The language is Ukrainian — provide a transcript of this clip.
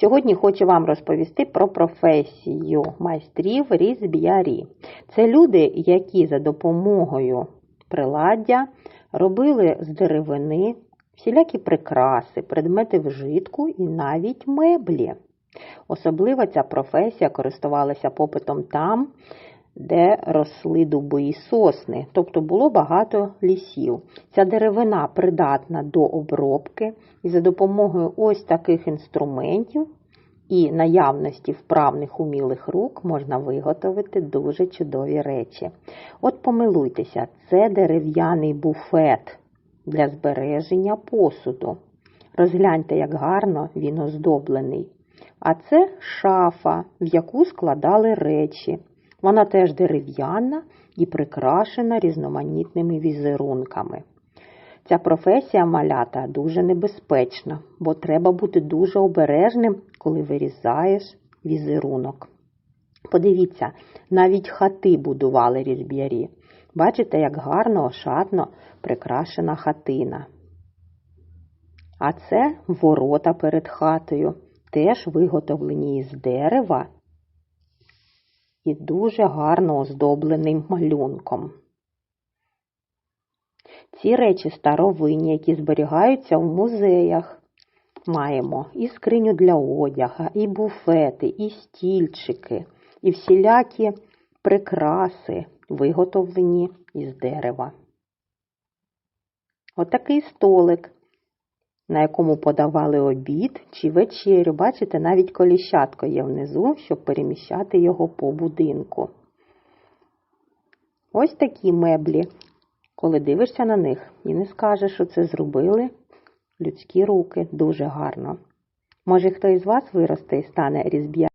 Сьогодні хочу вам розповісти про професію майстрів різб'ярі. Це люди, які за допомогою приладдя робили з деревини всілякі прикраси, предмети вжитку і навіть меблі. Особливо ця професія користувалася попитом там, де росли дуби і сосни, тобто було багато лісів. Ця деревина придатна до обробки, і за допомогою ось таких інструментів і наявності вправних умілих рук можна виготовити дуже чудові речі. От помилуйтеся, це дерев'яний буфет для збереження посуду. Розгляньте, як гарно він оздоблений. А це шафа, в яку складали речі. Вона теж дерев'яна і прикрашена різноманітними візерунками. Ця професія малята дуже небезпечна, бо треба бути дуже обережним, коли вирізаєш візерунок. Подивіться, навіть хати будували різб'ярі. Бачите, як гарно, ошатно прикрашена хатина. А це ворота перед хатою, теж виготовлені із дерева і дуже гарно оздобленим малюнком. Ці речі старовинні, які зберігаються в музеях. Маємо і скриню для одяга, і буфети, і стільчики, і всілякі прикраси, виготовлені із дерева. Отакий столик, на якому подавали обід чи вечерю. Бачите, навіть коліщатко є внизу, щоб переміщати його по будинку. Ось такі меблі. Коли дивишся на них і не скажеш, що це зробили людські руки дуже гарно. Може, хто із вас виросте і стане різб'я.